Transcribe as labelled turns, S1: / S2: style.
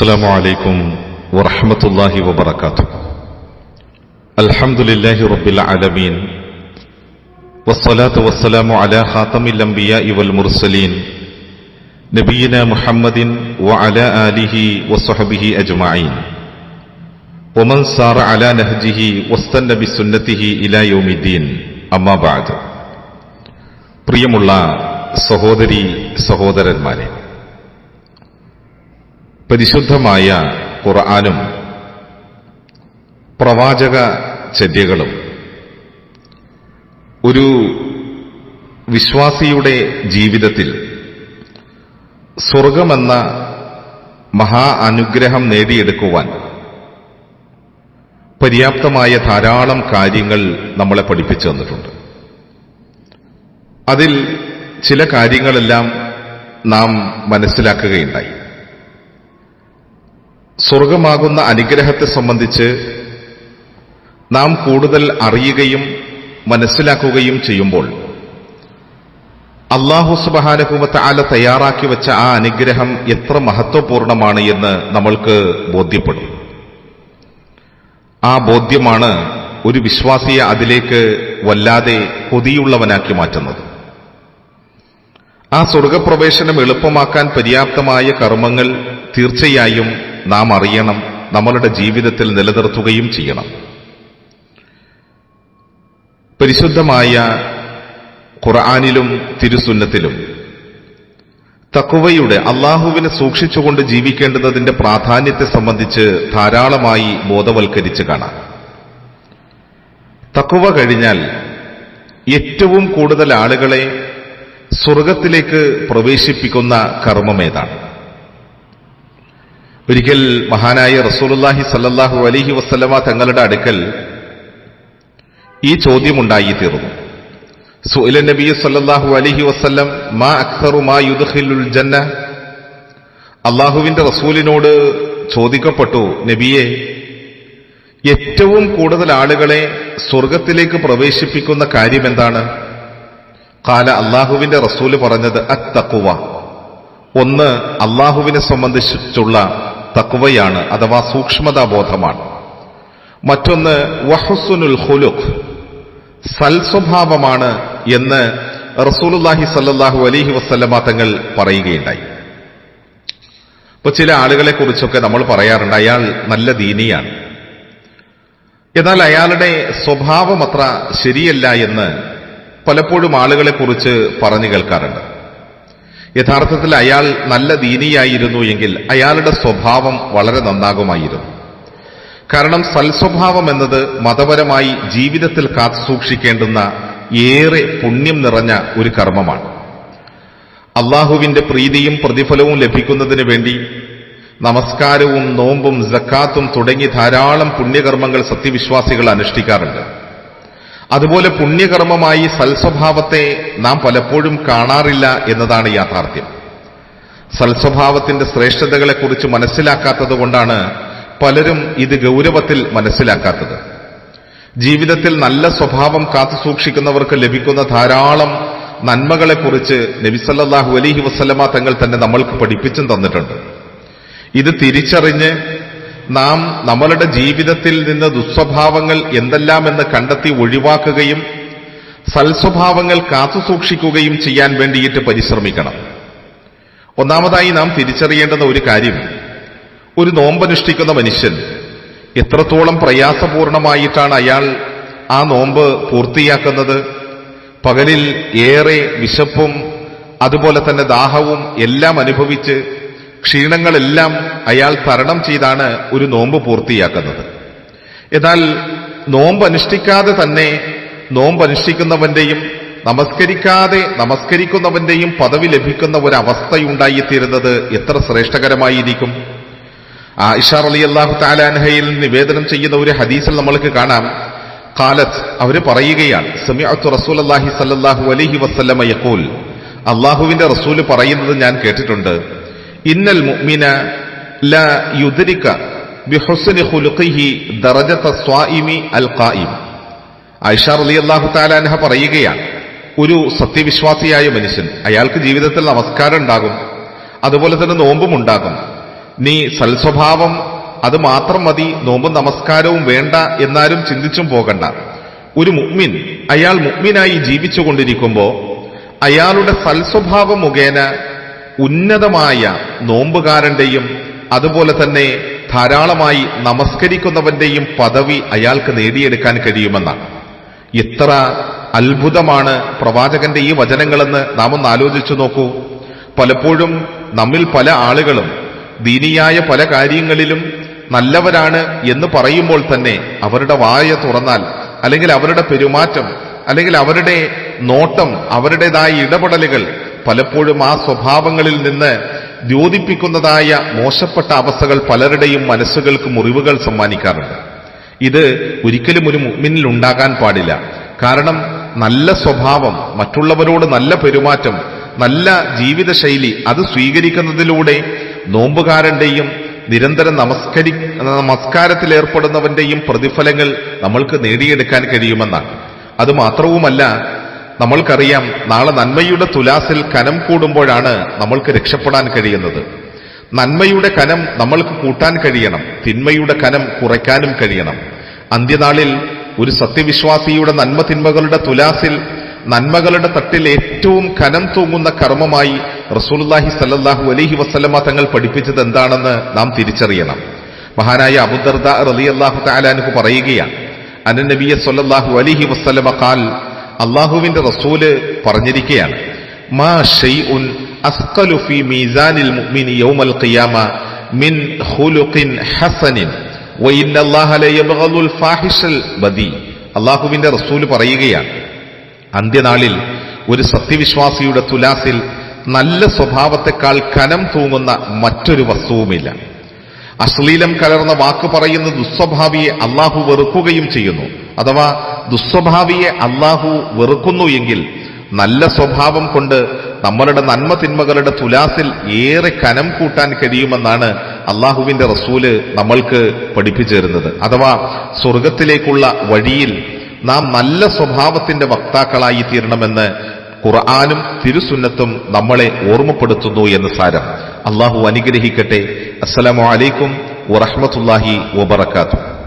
S1: السلام عليكم ورحمة الله وبركاته الحمد لله رب العالمين والصلاة والسلام على خاتم الأنبياء والمرسلين نبينا محمد وعلى آله وصحبه أجمعين ومن سار على نهجه واستنى بسنته إلى يوم الدين أما بعد പ്രിയമുള്ള സഹോദരി സഹോദരന്മാരെ പരിശുദ്ധമായ ഖുർആാനും പ്രവാചക ചര്യകളും ഒരു വിശ്വാസിയുടെ ജീവിതത്തിൽ സ്വർഗമെന്ന മഹാ അനുഗ്രഹം നേടിയെടുക്കുവാൻ പര്യാപ്തമായ ധാരാളം കാര്യങ്ങൾ നമ്മളെ പഠിപ്പിച്ചു തന്നിട്ടുണ്ട്. അതിൽ ചില കാര്യങ്ങളെല്ലാം നാം മനസ്സിലാക്കുകയുണ്ടായി. സ്വർഗമാകുന്ന അനുഗ്രഹത്തെ സംബന്ധിച്ച് നാം കൂടുതൽ അറിയുകയും മനസ്സിലാക്കുകയും ചെയ്യുമ്പോൾ അള്ളാഹു സുബഹാനുഭൂമത്തെ ആല തയ്യാറാക്കി വെച്ച ആ അനുഗ്രഹം എത്ര മഹത്വപൂർണമാണ് എന്ന് നമ്മൾക്ക് ബോധ്യപ്പെടും. ആ ബോധ്യമാണ് ഒരു വിശ്വാസിയെ അതിലേക്ക് വല്ലാതെ കൊതിയുള്ളവനാക്കി മാറ്റുന്നത്. ആ സ്വർഗപ്രവേശനം എളുപ്പമാക്കാൻ പര്യാപ്തമായ കർമ്മങ്ങൾ തീർച്ചയായും നാം അറിയണം നമ്മളുടെ ജീവിതത്തിൽ നിലനിർത്തുകയും ചെയ്യണം. പരിശുദ്ധമായ ഖുർആാനിലും തിരുസുന്നത്തിലും തക്കുവയുടെ അള്ളാഹുവിനെ സൂക്ഷിച്ചുകൊണ്ട് ജീവിക്കേണ്ടതിന്റെ പ്രാധാന്യത്തെ സംബന്ധിച്ച് ധാരാളമായി ബോധവൽക്കരിച്ച് കാണാം. തക്കുവ കഴിഞ്ഞാൽ ഏറ്റവും കൂടുതൽ ആളുകളെ സ്വർഗത്തിലേക്ക് പ്രവേശിപ്പിക്കുന്ന കർമ്മമേതാണ് ഒരിക്കൽ മഹാനായ റസൂലുല്ലാഹി സല്ലാഹു അലഹി വസ്ലമ തങ്ങളുടെ അടുക്കൽ ഈ ചോദ്യമുണ്ടായി തീർന്നു. സുഇല നബി സല്ലാഹു അലഹി വസ്ലം മാ അക്സറു മാ യുദ്ഹിലുൽ ജന്ന? അള്ളാഹുവിന്റെ റസൂലിനോട് ചോദിക്കപ്പെട്ടു നബിയെ ഏറ്റവും കൂടുതൽ ആളുകളെ സ്വർഗത്തിലേക്ക് പ്രവേശിപ്പിക്കുന്ന കാര്യം എന്താണ്? കാല അള്ളാഹുവിന്റെ റസൂൽ പറഞ്ഞത് അത്തക്കുവ ഒന്ന് അള്ളാഹുവിനെ സംബന്ധിച്ചുള്ള തക്വയാണ് അഥവാ സൂക്ഷ്മതാബോധമാണ്. മറ്റൊന്ന് വഹസുനുൽ ഹുലുഖ് സൽസ്വഭാവമാണ് എന്ന് റസൂലുല്ലാഹി സല്ലാഹു അലഹി വസ്ലമ തങ്ങൾ പറയുകയുണ്ടായി. ഇപ്പൊ ചില ആളുകളെ കുറിച്ചൊക്കെ നമ്മൾ പറയാറുണ്ട് അയാൾ നല്ല ദീനിയാണ്. എന്നാൽ അയാളുടെ സ്വഭാവം അത്ര ശരിയല്ല എന്ന് പലപ്പോഴും ആളുകളെ കുറിച്ച് പറഞ്ഞു കേൾക്കാറുണ്ട്. യഥാർത്ഥത്തിൽ അയാൾ നല്ല ദീനിയായിരുന്നു എങ്കിൽ അയാളുടെ സ്വഭാവം വളരെ നന്നാകുമായിരുന്നു. കാരണം സൽസ്വഭാവം എന്നത് മതപരമായി ജീവിതത്തിൽ കാത്തു സൂക്ഷിക്കേണ്ടുന്ന ഏറെ പുണ്യം നിറഞ്ഞ ഒരു കർമ്മമാണ്. അള്ളാഹുവിന്റെ പ്രീതിയും പ്രതിഫലവും ലഭിക്കുന്നതിന് വേണ്ടി നമസ്കാരവും നോമ്പും ജക്കാത്തും തുടങ്ങി ധാരാളം പുണ്യകർമ്മങ്ങൾ സത്യവിശ്വാസികൾ അനുഷ്ഠിക്കാറുണ്ട്. അതുപോലെ പുണ്യകർമ്മമായി സൽസ്വഭാവത്തെ നാം പലപ്പോഴും കാണാറില്ല എന്നതാണ് യാഥാർത്ഥ്യം. സൽസ്വഭാവത്തിന്റെ ശ്രേഷ്ഠതകളെക്കുറിച്ച് മനസ്സിലാക്കാത്തത് കൊണ്ടാണ് പലരും ഇത് ഗൗരവത്തിൽ മനസ്സിലാക്കാത്തത്. ജീവിതത്തിൽ നല്ല സ്വഭാവം കാത്തുസൂക്ഷിക്കുന്നവർക്ക് ലഭിക്കുന്ന ധാരാളം നന്മകളെക്കുറിച്ച് നബിസല്ലാഹു അലഹി വസ്ലമ തങ്ങൾ തന്നെ നമ്മൾക്ക് പഠിപ്പിച്ചും തന്നിട്ടുണ്ട്. ഇത് തിരിച്ചറിഞ്ഞ് നാം നമ്മളുടെ ജീവിതത്തിൽ നിന്ന് ദുസ്വഭാവങ്ങൾ എന്തെല്ലാമെന്ന് കണ്ടെത്തി ഒഴിവാക്കുകയും സൽസ്വഭാവങ്ങൾ കാത്തുസൂക്ഷിക്കുകയും ചെയ്യാൻ വേണ്ടിയിട്ട് പരിശ്രമിക്കണം. ഒന്നാമതായി നാം തിരിച്ചറിയേണ്ടുന്ന ഒരു കാര്യം ഒരു നോമ്പനുഷ്ഠിക്കുന്ന മനുഷ്യൻ എത്രത്തോളം പ്രയാസപൂർണമായിട്ടാണ് അയാൾ ആ നോമ്പ് പൂർത്തിയാക്കുന്നത്. പകലിൽ ഏറെ വിശപ്പും അതുപോലെ തന്നെ ദാഹവും എല്ലാം അനുഭവിച്ച് ക്ഷീണങ്ങളെല്ലാം അയാൾ തരണം ചെയ്താണ് ഒരു നോമ്പ് പൂർത്തിയാക്കുന്നത്. എന്നാൽ നോമ്പ് അനുഷ്ഠിക്കാതെ തന്നെ നോമ്പ് അനുഷ്ഠിക്കുന്നവന്റെയും നമസ്കരിക്കാതെ നമസ്കരിക്കുന്നവന്റെയും പദവി ലഭിക്കുന്ന ഒരു അവസ്ഥയുണ്ടായിത്തീരുന്നത് എത്ര ശ്രേഷ്ഠകരമായിരിക്കും? ഇഷാർ അലി അള്ളാഹു താലാൻഹയിൽ നിവേദനം ചെയ്യുന്ന ഒരു ഹദീസിൽ നമ്മൾക്ക് കാണാം. കാലത്ത് അവർ പറയുകയാണ് റസൂൽ അള്ളാഹി സല്ലാഹു അലഹി വസ്ല്ലമ യക്കൂൽ അള്ളാഹുവിന്റെ റസൂൽ പറയുന്നത് ഞാൻ കേട്ടിട്ടുണ്ട്. ഇന്നൽ മുഅ്മിന ല യുദ്രിക ബിഹുസ്നി ഖുലുഖിഹി ദറജത സ്വായിമി അൽ ഖായിം റളിയല്ലാഹു തആല അൻഹ പറയുകയാണ് ഒരു സത്യവിശ്വാസിയായ മനുഷ്യൻ അയാൾക്ക് ജീവിതത്തിൽ നമസ്കാരം ഉണ്ടാകും അതുപോലെ തന്നെ നോമ്പും ഉണ്ടാകും. നീ സൽസ്വഭാവം അത് മാത്രം മതി നോമ്പും നമസ്കാരവും വേണ്ട എന്നാലും ചിന്തിച്ചും പോകണ്ട. ഒരു മുഗ്മിൻ അയാൾ മുഗ്മിനായി ജീവിച്ചുകൊണ്ടിരിക്കുമ്പോൾ അയാളുടെ സൽസ്വഭാവം മുഖേന ഉന്നതമായ നോമ്പുകാരന്റെയും അതുപോലെ തന്നെ ധാരാളമായി നമസ്കരിക്കുന്നവന്റെയും പദവി അയാൾക്ക് നേടിയെടുക്കാൻ കഴിയുമെന്നാണ്. എത്ര അത്ഭുതമാണ് പ്രവാചകന്റെ ഈ വചനങ്ങളെന്ന് നാം ഒന്ന് ആലോചിച്ചു നോക്കൂ. പലപ്പോഴും നമ്മിൽ പല ആളുകളും ദീനിയായ പല കാര്യങ്ങളിലും നല്ലവരാണ് എന്ന് പറയുമ്പോൾ തന്നെ അവരുടെ വായ തുറന്നാൽ അല്ലെങ്കിൽ അവരുടെ പെരുമാറ്റം അല്ലെങ്കിൽ അവരുടെ നോട്ടം അവരുടേതായ ഇടപെടലുകൾ പലപ്പോഴും ആ സ്വഭാവങ്ങളിൽ നിന്ന് ദ്യോതിപ്പിക്കുന്നതായ മോശപ്പെട്ട അവസ്ഥകൾ പലരുടെയും മനസ്സുകൾക്ക് മുറിവുകൾ സമ്മാനിക്കാറുണ്ട്. ഇത് ഒരിക്കലും ഒരു മുമ്മിനിൽ ഉണ്ടാകാൻ പാടില്ല. കാരണം നല്ല സ്വഭാവം മറ്റുള്ളവരോട് നല്ല പെരുമാറ്റം നല്ല ജീവിതശൈലി അത് സ്വീകരിക്കുന്നതിലൂടെ നോമ്പുകാരന്റെയും നിരന്തരം നമസ്കരി നമസ്കാരത്തിൽ ഏർപ്പെടുന്നവന്റെയും പ്രതിഫലങ്ങൾ നമ്മൾക്ക് നേടിയെടുക്കാൻ കഴിയുമെന്നാണ്. അത് മാത്രവുമല്ല നമ്മൾക്കറിയാം നാളെ നന്മയുടെ തുലാസിൽ കനം കൂടുമ്പോഴാണ് നമ്മൾക്ക് രക്ഷപ്പെടാൻ കഴിയുന്നത്. നന്മയുടെ കനം നമ്മൾക്ക് കൂട്ടാൻ കഴിയണം തിന്മയുടെ കനം കുറയ്ക്കാനും കഴിയണം. അന്ത്യനാളിൽ ഒരു സത്യവിശ്വാസിയുടെ നന്മ തിന്മകളുടെ തുലാസിൽ നന്മകളുടെ തട്ടിൽ ഏറ്റവും കനം തൂങ്ങുന്ന കർമ്മമായി റസൂൽഹി സല്ലാഹു അലഹി വസ്ലമ തങ്ങൾ പഠിപ്പിച്ചത് എന്താണെന്ന് നാം തിരിച്ചറിയണം. മഹാനായ അബുദർദ റലി അള്ളാഹു താലാനുഹു പറയുകയാണ് അനനബിയ സൊല്ലാഹു അലിഹി അലൈഹി കാൽ അള്ളാഹുവിന്റെ റസൂൽ പറഞ്ഞിരിക്കുകയാണ് മാ മീസാനിൽ യൗമൽ ഖിയാമ മിൻ ബദി. അള്ളാഹുവിന്റെ റസൂൽ പറയുകയാണ് അന്ത്യനാളിൽ ഒരു സത്യവിശ്വാസിയുടെ തുലാസിൽ നല്ല സ്വഭാവത്തെക്കാൾ കനം തൂങ്ങുന്ന മറ്റൊരു വസ്തുവുമില്ല. അശ്ലീലം കലർന്ന വാക്ക് പറയുന്ന ദുസ്വഭാവിയെ അള്ളാഹു വെറുക്കുകയും ചെയ്യുന്നു. അഥവാ ദുസ്വഭാവിയെ അള്ളാഹു വെറുക്കുന്നു എങ്കിൽ നല്ല സ്വഭാവം കൊണ്ട് നമ്മളുടെ നന്മ തിന്മകളുടെ തുലാസിൽ ഏറെ കനം കൂട്ടാൻ കഴിയുമെന്നാണ് അള്ളാഹുവിന്റെ റസൂൽ നമ്മൾക്ക് പഠിപ്പിച്ചു തരുന്നത് അഥവാ സ്വർഗത്തിലേക്കുള്ള വഴിയിൽ നാം നല്ല സ്വഭാവത്തിന്റെ വക്താക്കളായി തീരണമെന്ന് ഖുർആാനും തിരുസുന്നത്തും നമ്മളെ ഓർമ്മപ്പെടുത്തുന്നു എന്ന് സാരം. അള്ളാഹു അനുഗ്രഹിക്കട്ടെ. അസ്സലാമലൈക്കും വറഹ്മത്തുള്ളാഹി വബറകാതുഹു.